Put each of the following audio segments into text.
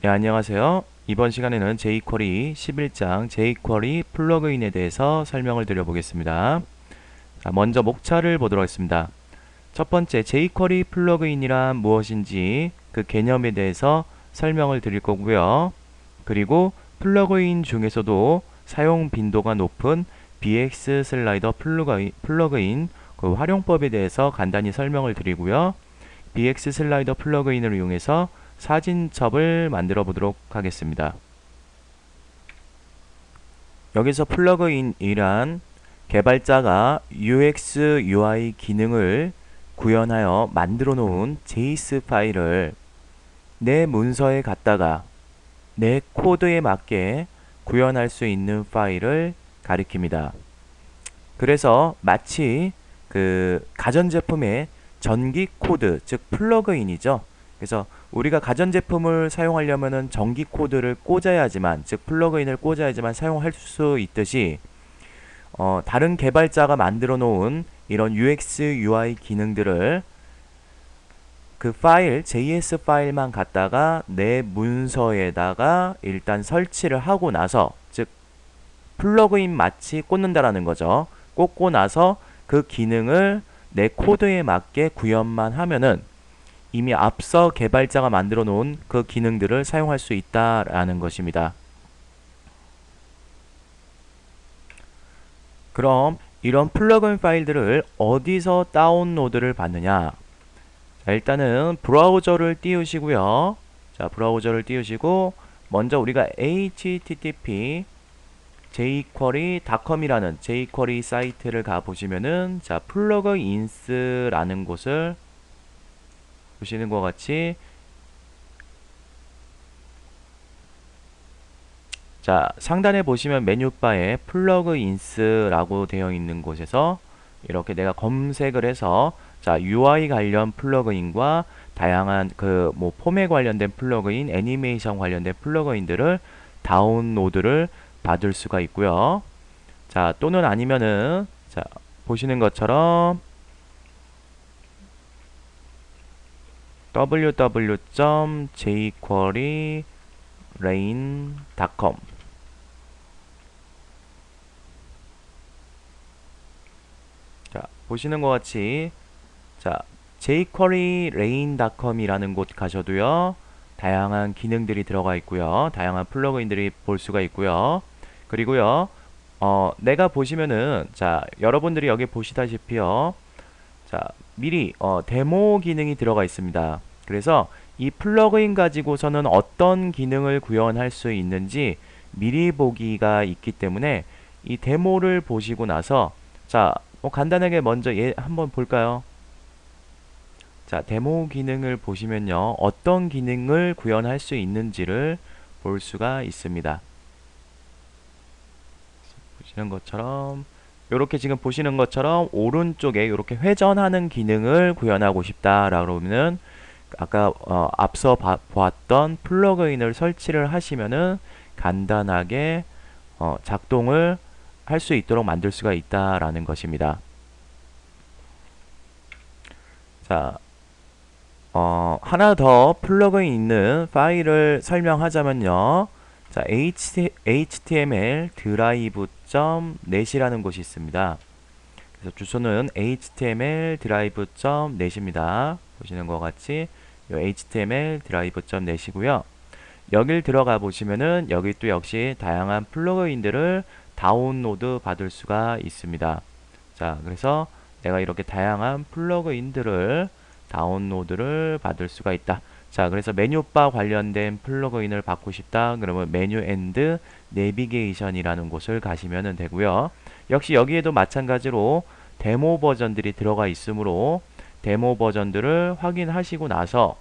네, 안녕하세요. 이번 시간에는 jQuery 11장 jQuery 플러그인에 대해서 설명을 드려보겠습니다. 자, 먼저 목차를 보도록 하겠습니다. 첫 번째, jQuery 플러그인이란 무엇인지 그 개념에 대해서 설명을 드릴 거고요. 그리고 플러그인 중에서도 사용 빈도가 높은 BX 슬라이더 플러그인, 플러그인 그 활용법에 대해서 간단히 설명을 드리고요. BX 슬라이더 플러그인을 이용해서 사진첩을 만들어 보도록 하겠습니다. 여기서 플러그인이란 개발자가 UX, UI 기능을 구현하여 만들어 놓은 JS 파일을 내 문서에 갖다가 내 코드에 맞게 구현할 수 있는 파일을 가리킵니다. 그래서 마치 그 가전제품의 전기 코드, 즉 플러그인이죠. 그래서 우리가 가전제품을 사용하려면은 전기 코드를 꽂아야지만, 즉 플러그인을 꽂아야지만 사용할 수 있듯이 어, 다른 개발자가 만들어 놓은 이런 UX, UI 기능들을 그 파일, JS 파일만 갖다가 내 문서에다가 일단 설치를 하고 나서, 즉 플러그인 마치 꽂는다라는 거죠. 꽂고 나서 그 기능을 내 코드에 맞게 구현만 하면은 이미 앞서 개발자가 만들어 놓은 그 기능들을 사용할 수 있다라는 것입니다. 그럼 이런 플러그인 파일들을 어디서 다운로드를 받느냐? 자, 일단은 브라우저를 띄우시고요. 자, 브라우저를 띄우시고 먼저 우리가 http jquery.com이라는 jquery 사이트를 가 보시면은 자, 플러그인스라는 곳을 보시는 것 같이 자 상단에 보시면 메뉴바에 플러그인스라고 되어 있는 곳에서 이렇게 내가 검색을 해서 자 UI 관련 플러그인과 다양한 그 뭐 폼에 관련된 플러그인, 애니메이션 관련된 플러그인들을 다운로드를 받을 수가 있고요. 자 또는 아니면은 자 보시는 것처럼 www.jqueryrain.com 자, 보시는 것 같이 자, jqueryrain.com이라는 곳 가셔도요. 다양한 기능들이 들어가 있고요. 다양한 플러그인들이 볼 수가 있고요. 그리고요. 어, 내가 보시면은 자, 여러분들이 여기 보시다시피요. 자, 미리 어, 데모 기능이 들어가 있습니다. 그래서 이 플러그인 가지고서는 어떤 기능을 구현할 수 있는지 미리 보기가 있기 때문에 이 데모를 보시고 나서 자, 뭐 간단하게 먼저 얘 한번 볼까요? 자, 데모 기능을 보시면요. 어떤 기능을 구현할 수 있는지를 볼 수가 있습니다. 보시는 것처럼 이렇게 지금 보시는 것처럼 오른쪽에 이렇게 회전하는 기능을 구현하고 싶다라고 하면은 아까 어, 앞서 봐, 보았던 플러그인을 설치를 하시면은 간단하게 어, 작동을 할 수 있도록 만들 수가 있다라는 것입니다. 자, 어, 하나 더 플러그인 있는 파일을 설명하자면요. 자, html drive.net이라는 곳이 있습니다. 그래서 주소는 html drive.net입니다. 보시는 것 같이 html drive.net이고요. 여길 들어가 보시면은 여기 또 역시 다양한 플러그인들을 다운로드 받을 수가 있습니다. 자, 그래서 내가 이렇게 다양한 플러그인들을 다운로드를 받을 수가 있다. 자, 그래서 메뉴바 관련된 플러그인을 받고 싶다. 그러면 메뉴 앤드 내비게이션이라는 곳을 가시면 되고요. 역시 여기에도 마찬가지로 데모 버전들이 들어가 있으므로 데모 버전들을 확인하시고 나서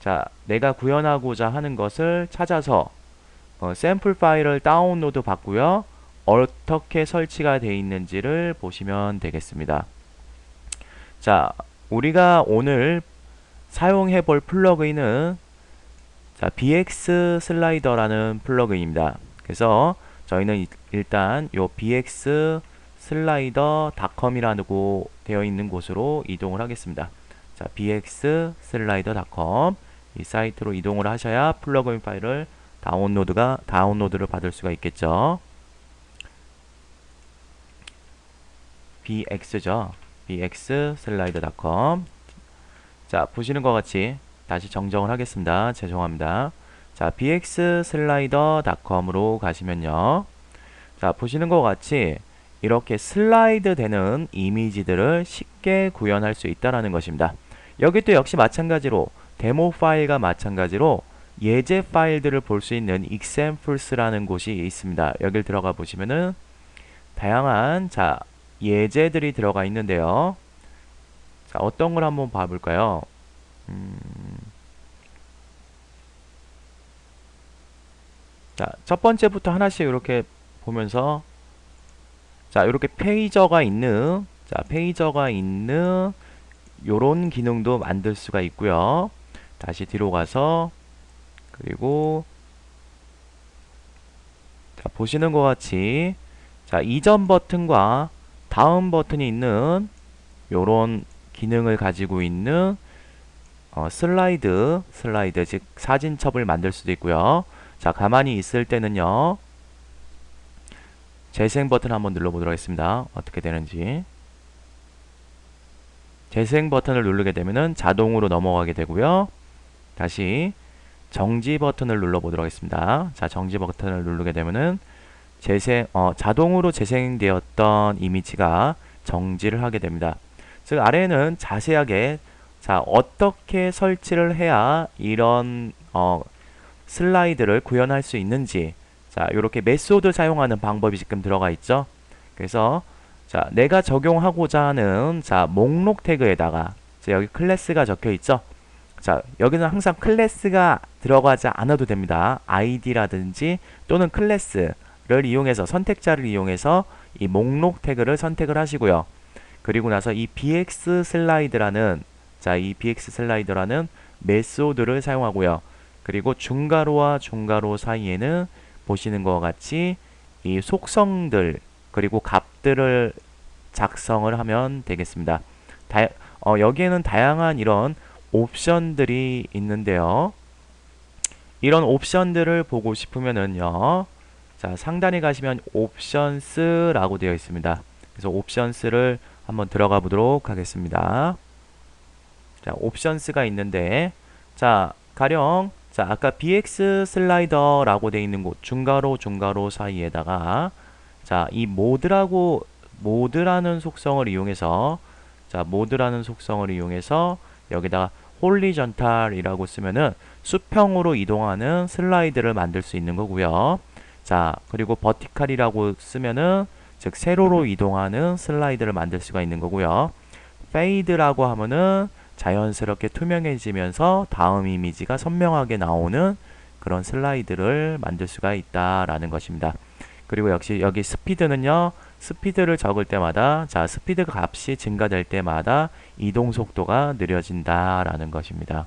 자, 내가 구현하고자 하는 것을 찾아서 어, 샘플 파일을 다운로드 받고요. 어떻게 설치가 되어 있는지를 보시면 되겠습니다. 자, 우리가 오늘 사용해 볼 플러그인은 자, BX 슬라이더라는 플러그인입니다. 그래서 저희는 일단 요 BX 슬라이더 닷컴이라고 되어 있는 곳으로 이동을 하겠습니다. 자, bx 슬라이더닷컴 이 사이트로 이동을 하셔야 플러그인 파일을 다운로드가 다운로드를 받을 수가 있겠죠. bx죠. bx슬라이드.com 자, 보시는 것 같이 다시 정정을 하겠습니다. 죄송합니다. 자, bx슬라이더.com으로 가시면요. 자, 보시는 것 같이 이렇게 슬라이드 되는 이미지들을 쉽게 구현할 수 있다는 것입니다. 여기 또 역시 마찬가지로 데모 파일과 마찬가지로 예제 파일들을 볼 수 있는 examples라는 곳이 있습니다. 여길 들어가 보시면은 다양한 자 예제들이 들어가 있는데요. 자 어떤 걸 한번 봐볼까요? 음, 자, 첫 번째부터 하나씩 이렇게 보면서 자, 이렇게 페이저가 있는 자, 페이저가 있는 요런 기능도 만들 수가 있고요. 다시 뒤로 가서 그리고 자, 보시는 것 같이 자, 이전 버튼과 다음 버튼이 있는 요런 기능을 가지고 있는 어, 슬라이드, 슬라이드 즉 사진첩을 만들 수도 있고요. 자, 가만히 있을 때는요. 재생 버튼 한번 눌러보도록 하겠습니다. 어떻게 되는지. 재생 버튼을 누르게 되면은 자동으로 넘어가게 되고요. 다시 정지 버튼을 눌러보도록 하겠습니다. 자, 정지 버튼을 누르게 되면은 재생, 어, 자동으로 재생되었던 이미지가 정지를 하게 됩니다. 즉, 아래에는 자세하게 자, 어떻게 설치를 해야 이런 어, 슬라이드를 구현할 수 있는지 자, 이렇게 메소드 사용하는 방법이 지금 들어가 있죠. 그래서 자, 내가 적용하고자 하는 자, 목록 태그에다가 자, 여기 클래스가 적혀 있죠. 자, 여기는 항상 클래스가 들어가지 않아도 됩니다. id라든지 또는 클래스를 이용해서 선택자를 이용해서 이 목록 태그를 선택을 하시고요. 그리고 나서 이 bx 슬라이드라는 자, 이 bx 슬라이드라는 메소드를 사용하고요. 그리고 중괄호와 중괄호 사이에는 보시는 것 같이 이 속성들 그리고 값들을 작성을 하면 되겠습니다. 다, 어, 여기에는 다양한 이런 옵션들이 있는데요. 이런 옵션들을 보고 싶으면은요. 자, 상단에 가시면 옵션스라고 되어 있습니다. 그래서 옵션스를 한번 들어가 보도록 하겠습니다. 자, 옵션스가 있는데 자, 가령 자, 아까 BX 슬라이더라고 되어 있는 곳 중괄호 중괄호 사이에다가 자, 이 모드라고 모드라는 속성을 이용해서 자, 모드라는 속성을 이용해서 여기다가 홀리전탈이라고 쓰면은 수평으로 이동하는 슬라이드를 만들 수 있는 거고요. 자, 그리고 버티칼이라고 쓰면은 즉 세로로 이동하는 슬라이드를 만들 수가 있는 거고요. 페이드라고 하면은 자연스럽게 투명해지면서 다음 이미지가 선명하게 나오는 그런 슬라이드를 만들 수가 있다라는 것입니다. 그리고 역시 여기 스피드는요. 스피드를 적을 때마다 자 스피드 값이 증가될 때마다 이동 속도가 느려진다라는 것입니다.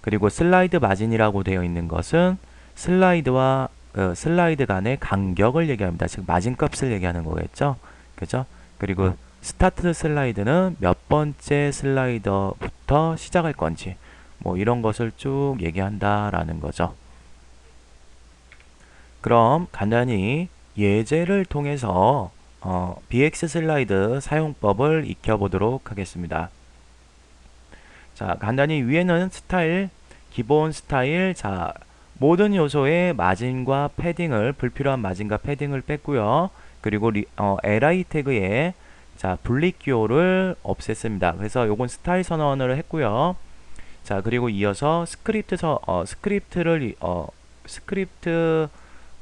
그리고 슬라이드 마진이라고 되어 있는 것은 슬라이드와 어, 슬라이드 간의 간격을 얘기합니다. 즉 마진값을 얘기하는 거겠죠. 그죠? 그리고 스타트 슬라이드는 몇 번째 슬라이더부터 시작할 건지 뭐 이런 것을 쭉 얘기한다라는 거죠. 그럼 간단히 예제를 통해서 어, BX 슬라이드 사용법을 익혀보도록 하겠습니다. 자, 간단히 위에는 스타일, 기본 스타일, 자, 모든 요소의 마진과 패딩을, 불필요한 마진과 패딩을 뺐고요. 그리고 리, 어, li 태그에 자, 분리 기호를 없앴습니다. 그래서 요건 스타일 선언을 했고요. 자, 그리고 이어서 스크립트 서, 어, 스크립트를 어, 스크립트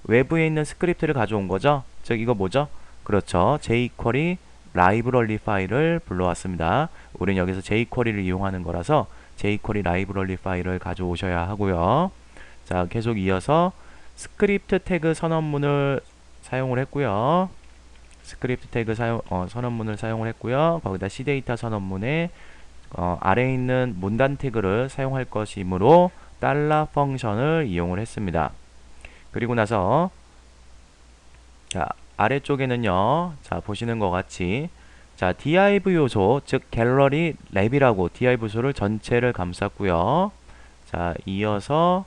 외부에 있는 스크립트를 가져온 거죠. 즉 이거 뭐죠? 그렇죠. jQuery 라이브러리 파일을 불러왔습니다. 우리는 여기서 jQuery를 이용하는 거라서 jQuery 라이브러리 파일을 가져오셔야 하고요. 자, 계속 이어서 스크립트 태그 선언문을 사용을 했고요. 스크립트 태그 사용, 어, 선언문을 사용을 했고요. 거기다 c데이터 선언문에 어, 아래에 있는 문단 태그를 사용할 것이므로 달러 펑션을 이용을 했습니다. 그리고 나서 자 아래쪽에는요 자 보시는 것 같이 자 div 요소 즉 갤러리 랩이라고 div 요소를 전체를 감쌌고요 자, 이어서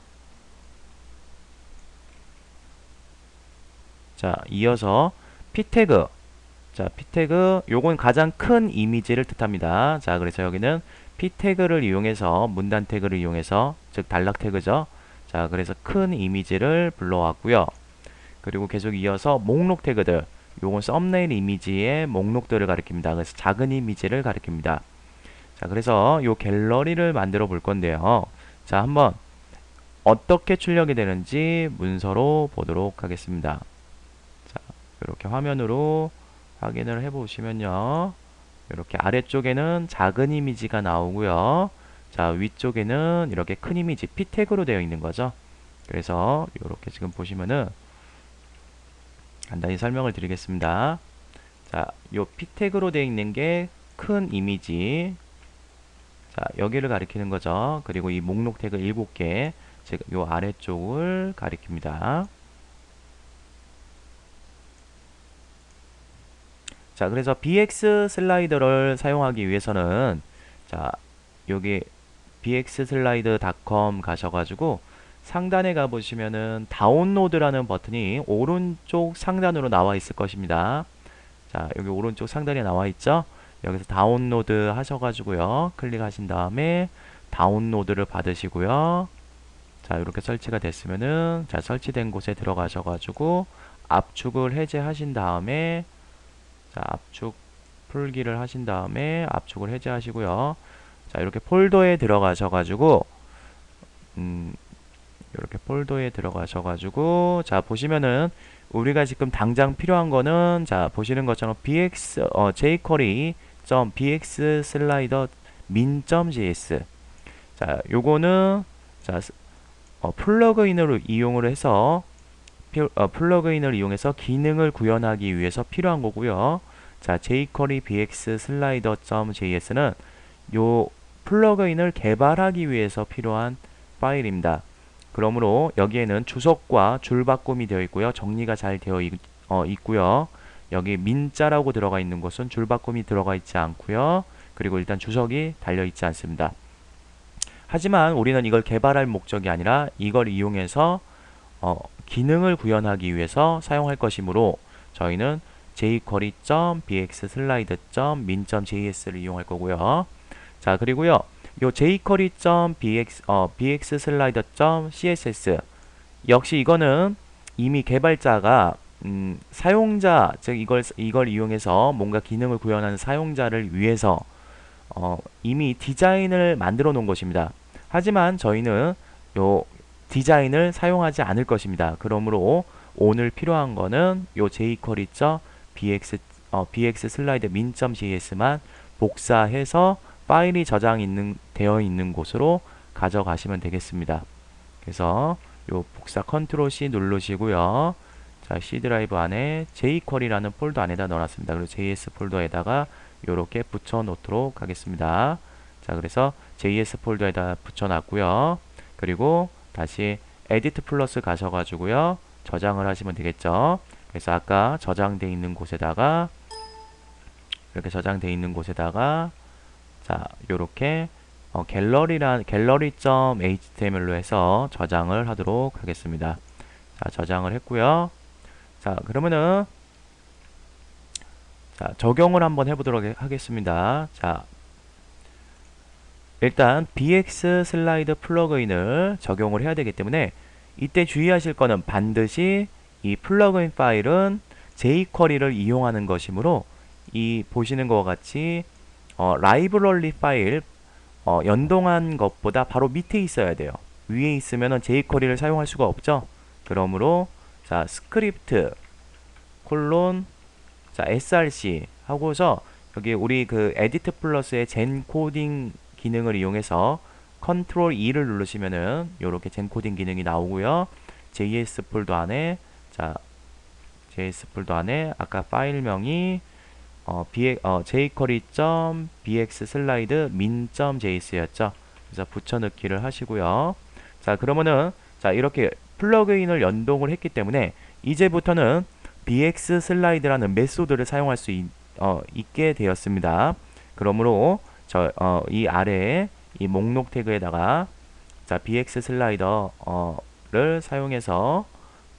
자, 이어서 p 태그 자, p 태그 요건 가장 큰 이미지를 뜻합니다. 자, 그래서 여기는 p 태그를 이용해서 문단 태그를 이용해서 즉 단락 태그죠. 자, 그래서 큰 이미지를 불러왔고요. 그리고 계속 이어서 목록 태그들 요건 썸네일 이미지의 목록들을 가리킵니다. 그래서 작은 이미지를 가리킵니다. 자, 그래서 요 갤러리를 만들어 볼 건데요. 자, 한번 어떻게 출력이 되는지 문서로 보도록 하겠습니다. 자, 이렇게 화면으로 확인을 해 보시면요. 이렇게 아래쪽에는 작은 이미지가 나오고요. 자, 위쪽에는 이렇게 큰 이미지 p 태그로 되어 있는 거죠. 그래서 이렇게 지금 보시면은 간단히 설명을 드리겠습니다. 자, 요 p 태그로 되어 있는 게 큰 이미지. 자, 여기를 가리키는 거죠. 그리고 이 목록 태그 7개, 즉, 요 아래쪽을 가리킵니다. 자, 그래서 bx 슬라이더를 사용하기 위해서는 자, 여기 bx슬라이드.com 가셔가지고 상단에 가보시면은 다운로드라는 버튼이 오른쪽 상단으로 나와 있을 것입니다. 자, 여기 오른쪽 상단에 나와 있죠? 여기서 다운로드 하셔가지고요. 클릭하신 다음에 다운로드를 받으시고요. 자, 이렇게 설치가 됐으면은 자, 설치된 곳에 들어가셔가지고 압축을 해제하신 다음에 자, 압축 풀기를 하신 다음에 압축을 해제하시고요. 자, 이렇게 폴더에 들어가셔가지고 음, 이렇게 폴더에 들어가셔가지고 자 보시면은 우리가 지금 당장 필요한 거는 자 보시는 것처럼 bx 어, jquery 점 bx 슬라이더 min.js 자 요거는 자 어, 플러그인으로 이용을 해서 피, 어, 플러그인을 이용해서 기능을 구현하기 위해서 필요한 거고요. 자 jquery bx 슬라이더 .js는 요 플러그인을 개발하기 위해서 필요한 파일입니다. 그러므로 여기에는 주석과 줄바꿈이 되어 있고요. 정리가 잘 되어 있, 어, 있고요. 여기 민자라고 들어가 있는 곳은 줄바꿈이 들어가 있지 않고요. 그리고 일단 주석이 달려 있지 않습니다. 하지만 우리는 이걸 개발할 목적이 아니라 이걸 이용해서 어, 기능을 구현하기 위해서 사용할 것이므로 저희는 jquery.bxslide.min.js를 이용할 거고요. 자, 그리고요. 요 jquery.bx 어, bx슬라이더.css 역시 이거는 이미 개발자가 음, 사용자 즉 이걸 이걸 이용해서 뭔가 기능을 구현하는 사용자를 위해서 어, 이미 디자인을 만들어 놓은 것입니다. 하지만 저희는 요 디자인을 사용하지 않을 것입니다. 그러므로 오늘 필요한 거는 요 jquery.bx 어, bx 슬라이드 min.js만 복사해서 파일이 저장 있는 되어 있는 곳으로 가져가시면 되겠습니다. 그래서 요 복사 컨트롤 C 누르시고요. 자, C 드라이브 안에 jQuery라는 폴더 안에다 넣어놨습니다. 그리고 JS 폴더에다가 이렇게 붙여 놓도록 하겠습니다. 자, 그래서 JS 폴더에다 붙여놨고요. 그리고 다시 에디트 플러스 가셔가지고요. 저장을 하시면 되겠죠. 그래서 아까 저장되어 있는 곳에다가 이렇게 저장되어 있는 곳에다가 자, 요렇게 어, 갤러리란 갤러리.html로 해서 저장을 하도록 하겠습니다. 자, 저장을 했고요. 자, 그러면은 자, 적용을 한번 해 보도록 하겠습니다. 자, 일단 bx 슬라이드 플러그인을 적용을 해야 되기 때문에 이때 주의하실 거는 반드시 이 플러그인 파일은 jQuery를 이용하는 것이므로 이 보시는 것과 같이 어, 라이브러리 파일 어, 연동한 것보다 바로 밑에 있어야 돼요. 위에 있으면 jQuery를 사용할 수가 없죠. 그러므로 자 스크립트 콜론 자 src 하고서 여기 우리 그 에디트 플러스의 젠 코딩 기능을 이용해서 컨트롤 E를 누르시면은 이렇게 젠 코딩 기능이 나오고요. JS 폴더 안에 자 JS 폴더 안에 아까 파일명이 어, b, 어, jquery.bx 슬라이드 min.js였죠. 그래서 붙여넣기를 하시고요. 자, 그러면은 자, 이렇게 플러그인을 연동을 했기 때문에 이제부터는 bx 슬라이드라는 메소드를 사용할 수 있, 어, 있게 되었습니다. 그러므로 저, 어, 이 아래에 이 목록 태그에다가 자, BX 슬라이더를 사용해서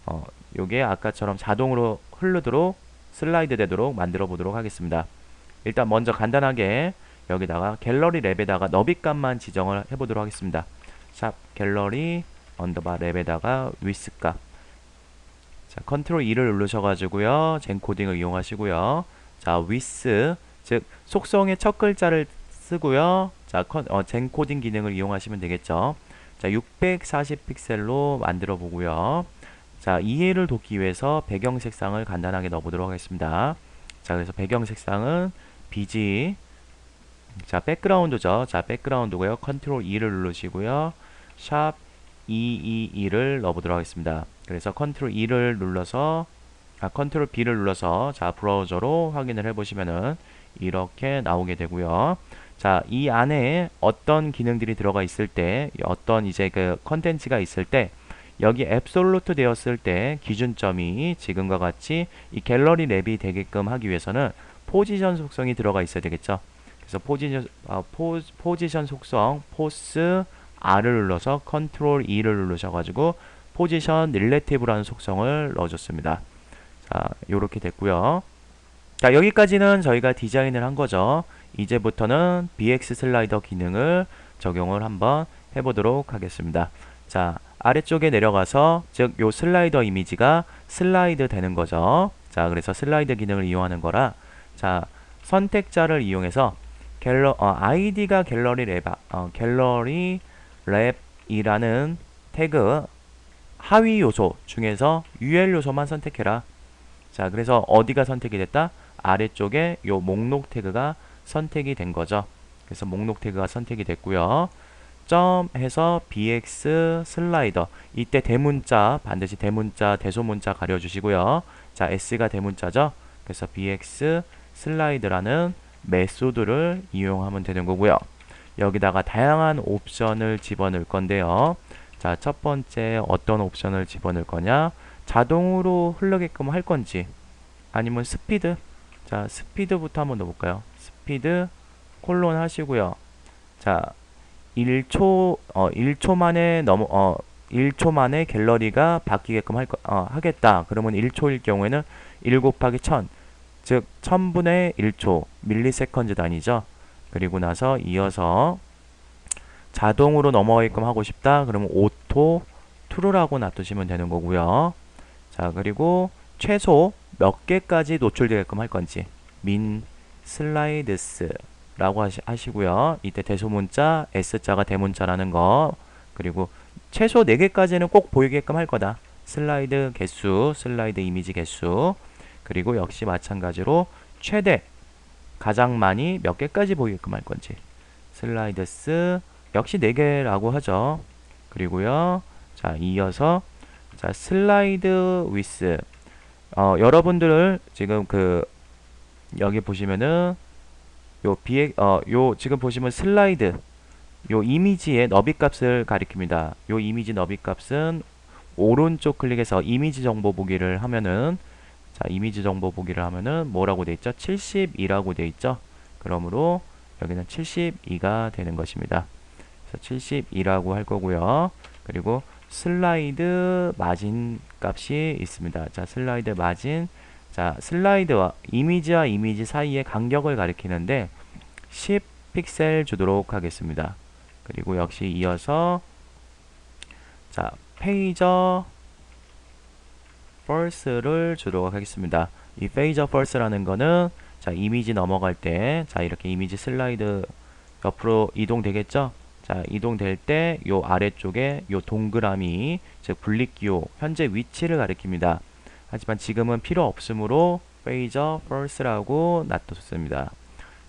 어, 요게 아까처럼 자동으로 흐르도록 슬라이드 되도록 만들어 보도록 하겠습니다. 일단 먼저 간단하게 여기다가 갤러리 랩에다가 너비값만 지정을 해 보도록 하겠습니다. 샵 갤러리 언더바 랩에다가 위스 값. 자, 컨트롤 2를 누르셔가지고요. 젠코딩을 이용하시고요. 자, 위스 즉 속성의 첫 글자를 쓰고요. 자, 컨, 어, 젠코딩 기능을 이용하시면 되겠죠. 자, 640 픽셀로 만들어 보고요. 자, 이해를 돕기 위해서 배경 색상을 간단하게 넣어 보도록 하겠습니다. 자, 그래서 배경 색상은 BG 자, 백그라운드죠. 자, 백그라운드고요. 컨트롤 2를 누르시고요. 샵 222를 넣어 보도록 하겠습니다. 그래서 컨트롤 2를 눌러서 아, 컨트롤 B를 눌러서 자, 브라우저로 확인을 해 보시면은 이렇게 나오게 되고요. 자, 이 안에 어떤 기능들이 들어가 있을 때 어떤 이제 그 컨텐츠가 있을 때 여기 앱솔루트 되었을 때 기준점이 지금과 같이 이 갤러리 랩이 되게끔 하기 위해서는 포지션 속성이 들어가 있어야 되겠죠. 그래서 포지션 아, 포, 포지션 속성 포스 R을 눌러서 컨트롤 E를 누르셔가지고 포지션 릴레티브라는 속성을 넣어줬습니다. 자, 요렇게 됐고요. 자, 여기까지는 저희가 디자인을 한 거죠. 이제부터는 BX 슬라이더 기능을 적용을 한번 해보도록 하겠습니다. 자, 아래쪽에 내려가서 즉 요 슬라이더 이미지가 슬라이드 되는 거죠. 자, 그래서 슬라이드 기능을 이용하는 거라 자, 선택자를 이용해서 갤러 어, 아이디가 갤러리 랩 어, 갤러리 랩이라는 태그 하위 요소 중에서 UL 요소만 선택해라. 자, 그래서 어디가 선택이 됐다? 아래쪽에 요 목록 태그가 선택이 된 거죠. 그래서 목록 태그가 선택이 됐고요. 점 해서 bx 슬라이더 이때 대문자 반드시 대문자 대소문자 가려주시고요. 자 s가 대문자죠. 그래서 bx 슬라이드라는 메소드를 이용하면 되는 거고요. 여기다가 다양한 옵션을 집어넣을 건데요. 자, 첫 번째 어떤 옵션을 집어넣을 거냐? 자동으로 흐르게끔 할 건지 아니면 스피드 자, 스피드부터 한번 넣어볼까요? 스피드 콜론 하시고요. 자, 1초 어 1초 만에 넘어 어 1초 만에 갤러리가 바뀌게끔 할 거, 어, 하겠다. 그러면 1초일 경우에는 1 곱하기 1000, 즉 1000분의 1초, 밀리세컨즈 단위죠. 그리고 나서 이어서 자동으로 넘어가게끔 하고 싶다. 그러면 오토 true라고 놔두시면 되는 거고요. 자, 그리고 최소 몇 개까지 노출되게끔 할 건지 min 슬라이드스 라고 하시, 하시고요. 이때 대소문자, S자가 대문자라는 거 그리고 최소 4개까지는 꼭 보이게끔 할 거다. 슬라이드 개수, 슬라이드 이미지 개수 그리고 역시 마찬가지로 최대 가장 많이 몇 개까지 보이게끔 할 건지 슬라이드스 역시 4개라고 하죠. 그리고요. 자, 이어서 자, 슬라이드 위스 어, 여러분들을 지금 그 여기 보시면은 요 비에 어요 지금 보시면 슬라이드 요 이미지의 너비 값을 가리킵니다. 요 이미지 너비 값은 오른쪽 클릭해서 이미지 정보 보기를 하면은 자 이미지 정보 보기를 하면은 뭐라고 돼 있죠? 72라고 돼 있죠. 그러므로 여기는 72가 되는 것입니다. 그래서 72라고 할 거고요. 그리고 슬라이드 마진 값이 있습니다. 자 슬라이드 마진 자, 슬라이드와 이미지와 이미지 사이의 간격을 가리키는데 10 픽셀 주도록 하겠습니다. 그리고 역시 이어서 자, 페이저 first를 주도록 하겠습니다. 이 페이저 first라는 거는 자, 이미지 넘어갈 때 자, 이렇게 이미지 슬라이드 옆으로 이동되겠죠? 자, 이동될 때 요 아래쪽에 요 동그라미 즉 분립기호 현재 위치를 가리킵니다. 하지만 지금은 필요 없으므로 페이저 first라고 놔뒀습니다.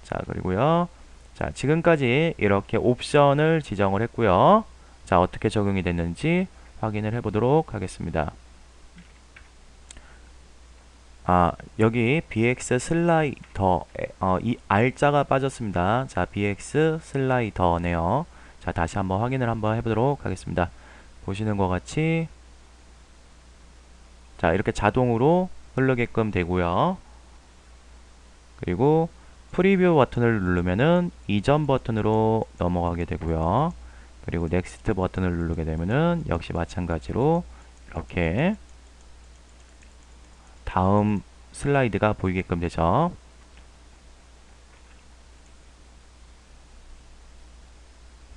자, 그리고요. 자, 지금까지 이렇게 옵션을 지정을 했고요. 자, 어떻게 적용이 됐는지 확인을 해 보도록 하겠습니다. 아, 여기 bx 슬라이더 어, 이 r자가 빠졌습니다. 자, bx 슬라이더네요. 자, 다시 한번 확인을 한번 해 보도록 하겠습니다. 보시는 것 같이 자 이렇게 자동으로 흐르게끔 되고요 그리고 프리뷰 버튼을 누르면은 이전 버튼으로 넘어가게 되고요 그리고 넥스트 버튼을 누르게 되면은 역시 마찬가지로 이렇게 다음 슬라이드가 보이게끔 되죠.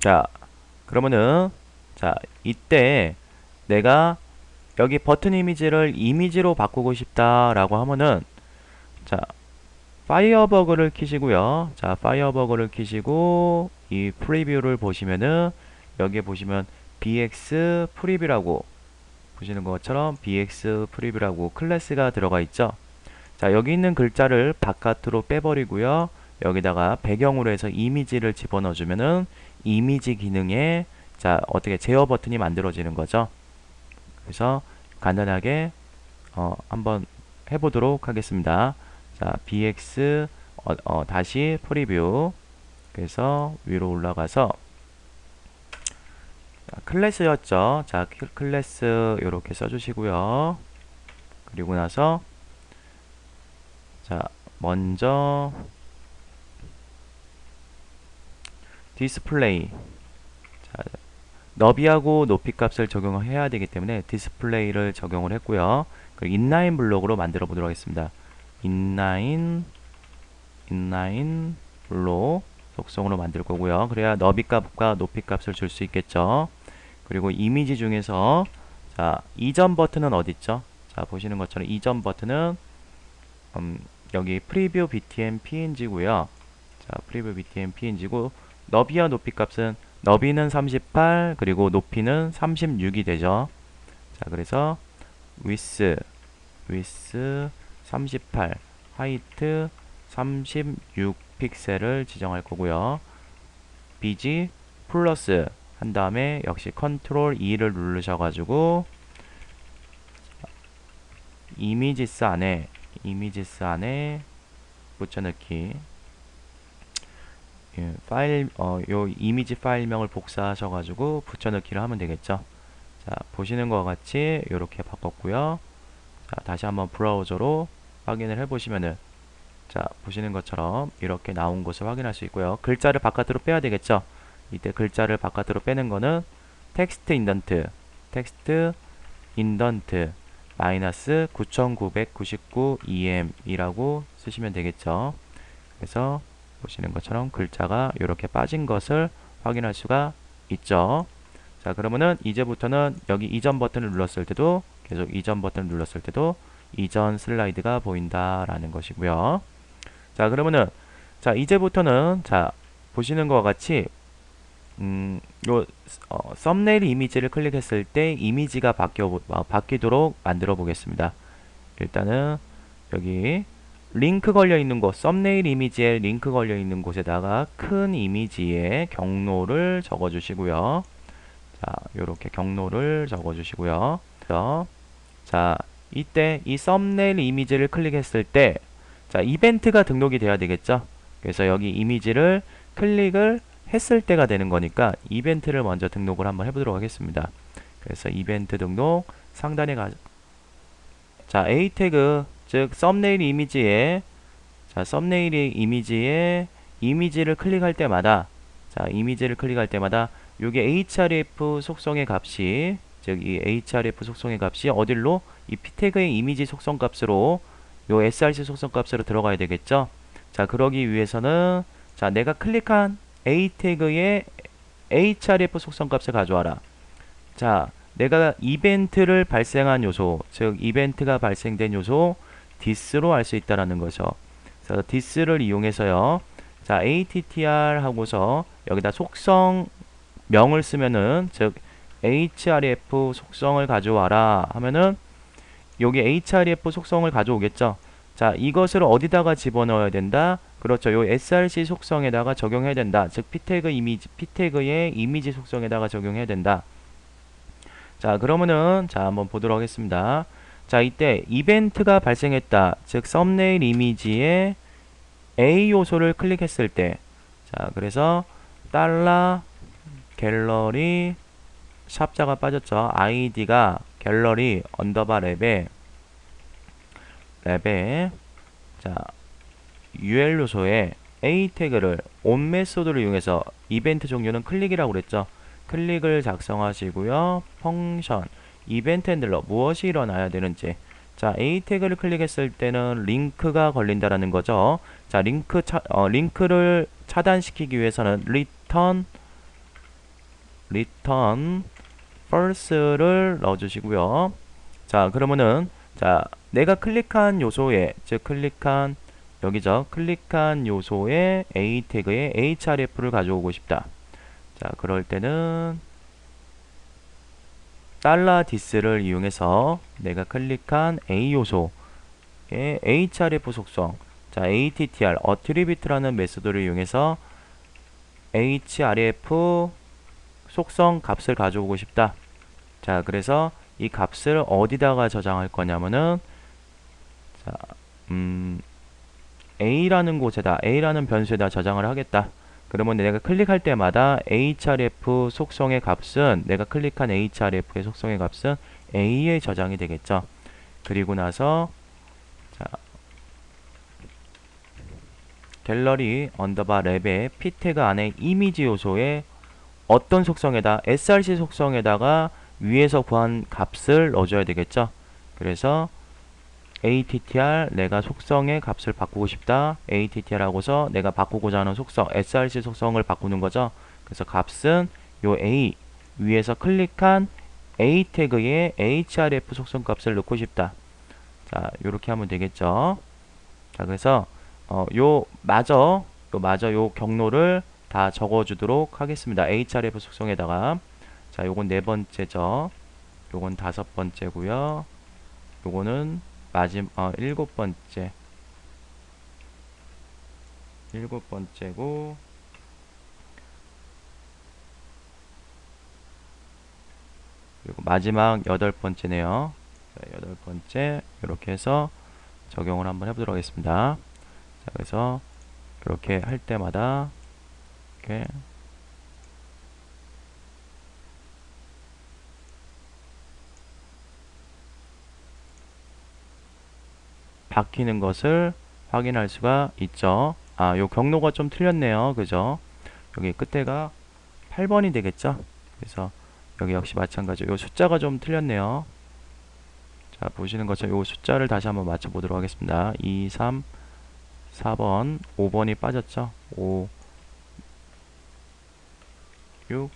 자, 그러면은 자, 이때 내가 여기 버튼 이미지를 이미지로 바꾸고 싶다라고 하면은 자, 파이어버그를 키시고요. 자, 파이어버그를 키시고 이 프리뷰를 보시면은 여기에 보시면 bx 프리뷰라고 보시는 것처럼 bx 프리뷰라고 클래스가 들어가 있죠. 자, 여기 있는 글자를 바깥으로 빼버리고요. 여기다가 배경으로 해서 이미지를 집어넣어 주면은 이미지 기능에 자, 어떻게 제어 버튼이 만들어지는 거죠. 그래서 간단하게 어, 한번 해보도록 하겠습니다. 자, bx 어, 어, 다시 프리뷰 그래서 위로 올라가서 자, 클래스였죠. 자, 클- 클래스 이렇게 써주시고요. 그리고 나서 자, 먼저 디스플레이 자, 너비하고 높이 값을 적용을 해야 되기 때문에 디스플레이를 적용을 했고요. 그리고 인라인 블록으로 만들어 보도록 하겠습니다. 인라인 인라인 블록 속성으로 만들 거고요. 그래야 너비 값과 높이 값을 줄 수 있겠죠. 그리고 이미지 중에서 자 이전 버튼은 어디 있죠? 자 보시는 것처럼 이전 버튼은 음, 여기 프리뷰 btm png고요. 자 프리뷰 btm png고 너비와 높이 값은 너비는 38 그리고 높이는 36이 되죠. 자 그래서 width width 38 height 36 픽셀을 지정할 거고요. bg 플러스 한 다음에 역시 컨트롤 E를 누르셔가지고 이미지스 안에 이미지스 안에 붙여넣기 예, 파일 어, 요 이미지 파일명을 복사하셔가지고 붙여넣기를 하면 되겠죠. 자 보시는 것과 같이 이렇게 바꿨고요. 자 다시 한번 브라우저로 확인을 해보시면은 자 보시는 것처럼 이렇게 나온 것을 확인할 수 있고요. 글자를 바깥으로 빼야 되겠죠. 이때 글자를 바깥으로 빼는 거는 텍스트 인던트 텍스트 인던트 마이너스 9999 em이라고 쓰시면 되겠죠. 그래서 보시는 것처럼 글자가 이렇게 빠진 것을 확인할 수가 있죠. 자 그러면은 이제부터는 여기 이전 버튼을 눌렀을 때도 계속 이전 버튼을 눌렀을 때도 이전 슬라이드가 보인다라는 것이고요. 자 그러면은 자 이제부터는 자 보시는 것과 같이 음, 요 어, 썸네일 이미지를 클릭했을 때 이미지가 바뀌어 보- 어, 바뀌도록 만들어 보겠습니다. 일단은 여기 링크 걸려 있는 곳, 썸네일 이미지에 링크 걸려 있는 곳에다가 큰 이미지의 경로를 적어 주시고요. 자, 요렇게 경로를 적어 주시고요. 자, 이때 이 썸네일 이미지를 클릭했을 때 자, 이벤트가 등록이 돼야 되겠죠? 그래서 여기 이미지를 클릭을 했을 때가 되는 거니까 이벤트를 먼저 등록을 한번 해보도록 하겠습니다. 그래서 이벤트 등록 상단에 가 자, A 태그 즉 썸네일 이미지에 자, 썸네일 이미지에 이미지를 클릭할 때마다 자, 이미지를 클릭할 때마다 요게 href 속성의 값이 즉 이 href 속성의 값이 어딜로 이 p 태그의 이미지 속성 값으로 요 src 속성 값으로 들어가야 되겠죠? 자, 그러기 위해서는 자, 내가 클릭한 a 태그의 href 속성 값을 가져와라. 자, 내가 이벤트를 발생한 요소, 즉 이벤트가 발생된 요소 this로 알 수 있다라는 거죠. 그래서 this를 이용해서요. 자, attr 하고서 여기다 속성 명을 쓰면은 즉 href 속성을 가져와라 하면은 여기 href 속성을 가져오겠죠. 자, 이것을 어디다가 집어넣어야 된다? 그렇죠. 요 src 속성에다가 적용해야 된다. 즉 p태그 이미지 p태그의 이미지 속성에다가 적용해야 된다. 자, 그러면은 자, 한번 보도록 하겠습니다. 자, 이때 이벤트가 발생했다. 즉 썸네일 이미지에 A 요소를 클릭했을 때 자, 그래서 달러 갤러리 샵자가 빠졌죠. id가 갤러리 언더바 랩에 랩에 자 UL 요소에 A 태그를 on 메소드를 이용해서 이벤트 종류는 클릭이라고 그랬죠. 클릭을 작성하시고요. 펑션, 이벤트 핸들러 무엇이 일어나야 되는지. 자, A 태그를 클릭했을 때는 링크가 걸린다라는 거죠. 자, 링크 차, 어, 링크를 차단시키기 위해서는 return return false를 넣어주시고요. 자, 그러면은 자, 내가 클릭한 요소에 즉 클릭한 여기죠. 클릭한 요소에 A 태그에 href를 가져오고 싶다. 자, 그럴 때는 달러 디스를 이용해서 내가 클릭한 A 요소의 href 속성 자, attr attribute라는 메소드를 이용해서 href 속성 값을 가져오고 싶다. 자, 그래서 이 값을 어디다가 저장할 거냐면은 자, 음, a라는 곳에다 a라는 변수에다 저장을 하겠다. 그러면 내가 클릭할 때마다 href 속성의 값은 내가 클릭한 href의 속성의 값은 a에 저장이 되겠죠. 그리고 나서 자, 갤러리 언더바 랩의 p 태그 안에 이미지 요소에 어떤 속성에다 src 속성에다가 위에서 구한 값을 넣어줘야 되겠죠. 그래서 attr 내가 속성의 값을 바꾸고 싶다. attr 하고서 내가 바꾸고자 하는 속성 src 속성을 바꾸는 거죠. 그래서 값은 요 a 위에서 클릭한 a 태그에 href 속성 값을 넣고 싶다. 자, 요렇게 하면 되겠죠. 자, 그래서 어, 요 마저 요 마저 요 경로를 다 적어 주도록 하겠습니다. href 속성에다가 자, 요건 네 번째죠. 요건 다섯 번째고요. 요거는 마지막 어, 일곱 번째. 일곱 번째고 그리고 마지막 여덟 번째네요. 자, 여덟 번째 이렇게 해서 적용을 한번 해보도록 하겠습니다. 자, 그래서 이렇게 할 때마다 이렇게 바뀌는 것을 확인할 수가 있죠. 아, 요 경로가 좀 틀렸네요. 그죠? 여기 끝에가 8번이 되겠죠? 그래서 여기 역시 마찬가지로 요 숫자가 좀 틀렸네요. 자, 보시는 것처럼 요 숫자를 다시 한번 맞춰 보도록 하겠습니다. 2, 3, 4번, 5번이 빠졌죠? 5, 6,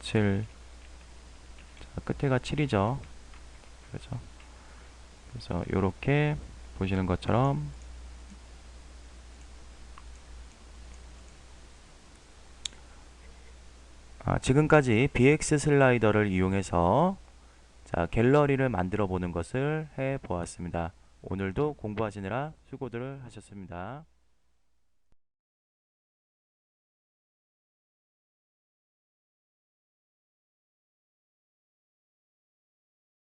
7. 자, 끝에가 7이죠. 그렇죠? 그래서 이렇게 보시는 것처럼 아, 지금까지 BX 슬라이더를 이용해서 자, 갤러리를 만들어 보는 것을 해 보았습니다. 오늘도 공부하시느라 수고들을 하셨습니다.